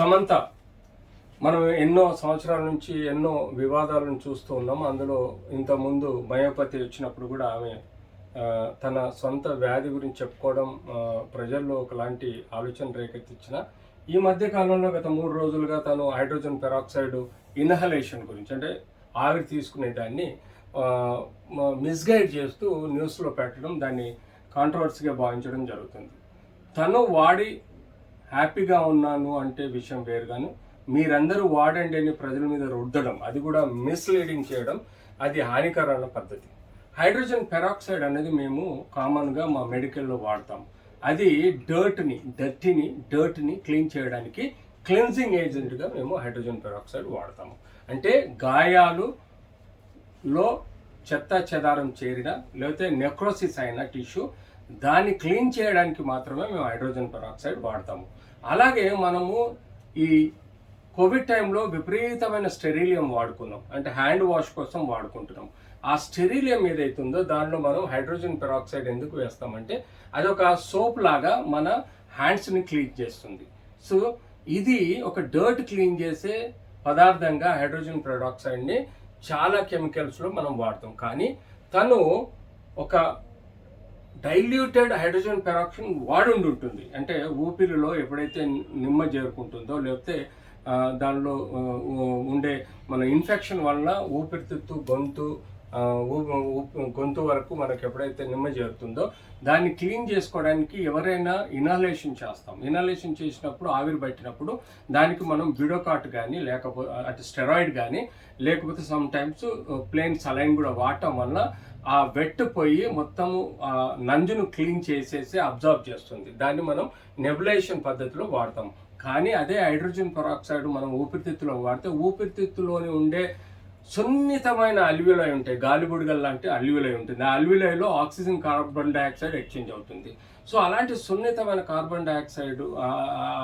సమంత మనం ఎన్నో సంవత్సరాల నుంచి ఎన్నో వివాదాలను చూస్తూ ఉన్నాం. అందులో ఇంతకుముందు మయోపతి వచ్చినప్పుడు కూడా ఆమె తన సొంత వ్యాధి గురించి చెప్పుకోవడం ప్రజల్లో ఒకలాంటి ఆలోచన రేకెత్తించిన ఈ మధ్య కాలంలో గత మూడు రోజులుగా తను హైడ్రోజన్ పెరాక్సైడ్ ఇన్హలేషన్ గురించి అంటే ఆవిరి తీసుకునే దాన్ని మిస్గైడ్ చేస్తూ న్యూస్లో పెట్టడం దాన్ని కాంట్రవర్సీగా భావించడం జరుగుతుంది. తను వాడి హ్యాపీగా ఉన్నాను అంటే విషయం వేరు కానీ మీరందరూ వాడండి అని ప్రజల మీద రుద్దడం అది కూడా మిస్లీడింగ్ చేయడం అది హానికరమైన పద్ధతి. హైడ్రోజన్ పెరాక్సైడ్ అనేది మేము కామన్గా మా మెడికల్లో వాడతాం. అది డర్ట్ని డర్టీని డర్ట్ని క్లీన్ చేయడానికి క్లెన్సింగ్ ఏజెంట్గా మేము హైడ్రోజన్ పెరాక్సైడ్ వాడతాము. అంటే గాయాలు లో చెత్త చెదారం చేరిన లేకపోతే నెక్రోసిస్ అయిన టిష్యూ దాన్ని క్లీన్ చేయడానికి మాత్రమే మేము హైడ్రోజన్ పెరాక్సైడ్ వాడతాము. అలాగే మనము ఈ కోవిడ్ టైంలో విపరీతమైన స్టెరీలియం వాడుకున్నాం. అంటే హ్యాండ్ వాష్ కోసం వాడుకుంటున్నాం. ఆ స్టెరీలియం ఏదైతుందో దానిలో మనం హైడ్రోజన్ పెరాక్సైడ్ ఎందుకు వేస్తామంటే అదొక సోప్ లాగా మన హ్యాండ్స్ని క్లీన్ చేస్తుంది. సో ఇది ఒక డర్ట్ క్లీన్ చేసే పదార్థంగా హైడ్రోజన్ పెరాక్సైడ్ని చాలా కెమికల్స్లో మనం వాడతాం. కానీ తను ఒక డైల్యూటెడ్ హైడ్రోజన్ పెరాక్సిన్ వాడుండి ఉంటుంది. అంటే ఊపిరిలో ఎప్పుడైతే నిమ్మ చేరుకుంటుందో లేకపోతే దానిలో ఉండే మన ఇన్ఫెక్షన్ వల్ల ఊపిరితిత్తు గొంతు ఊ- గొంతు వరకు మనకు ఎప్పుడైతే నిమ్మ చేరుతుందో దాన్ని క్లీన్ చేసుకోవడానికి ఎవరైనా ఇనాలేషన్ చేస్తాం. ఇనాలేషన్ చేసినప్పుడు ఆవిరి పట్టినప్పుడు దానికి మనం బిడోకాట్ కానీ లేకపోతే అంటే స్టెరాయిడ్ కానీ లేకపోతే సమ్ టైమ్స్ ప్లేన్ సలైన్ కూడా వాడటం వల్ల ఆ వెట్ పోయి మొత్తము ఆ నంజును క్లీన్ చేసేసి అబ్జర్వ్ చేస్తుంది. దాన్ని మనం నెబులైజేషన్ పద్ధతిలో వాడతాం. కానీ అదే హైడ్రోజన్ పెరాక్సైడ్ మనం ఊపిరితిత్తులో వాడితే ఊపిరితిత్తులోని ఉండే సున్నితమైన అల్విలై ఉంటాయి. గాలిబుడగల్ లాంటి అల్విలై ఉంటుంది. ఆ అల్విలైలో ఆక్సిజన్ కార్బన్ డైఆక్సైడ్ ఎక్స్చేంజ్ అవుతుంది. సో అలాంటి సున్నితమైన కార్బన్ డైఆక్సైడ్ ఆ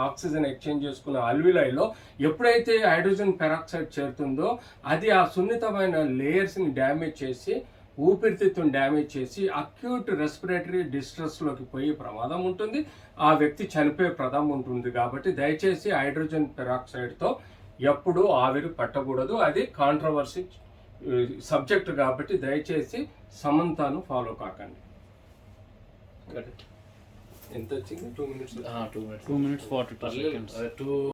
ఆక్సిజన్ ఎక్స్చేంజ్ చేసుకున్న అల్విలైలో ఎప్పుడైతే హైడ్రోజన్ పెరాక్సైడ్ చేరుతుందో అది ఆ సున్నితమైన లేయర్స్ని డ్యామేజ్ చేసి ఊపిరితిత్తుని డ్యామేజ్ చేసి అక్యూట్ రెస్పిరేటరీ డిస్ట్రెస్లోకి పోయే ప్రమాదం ఉంటుంది. ఆ వ్యక్తి చనిపోయే ప్రమాదం ఉంటుంది కాబట్టి దయచేసి హైడ్రోజన్ పెరాక్సైడ్తో ఎప్పుడూ ఆవిరి పట్టకూడదు. అది కాంట్రవర్సీ సబ్జెక్ట్ కాబట్టి దయచేసి సమంతాను ఫాలో కాకండి. ఎంత వచ్చింది? Two minutes two minutes two minutes forty two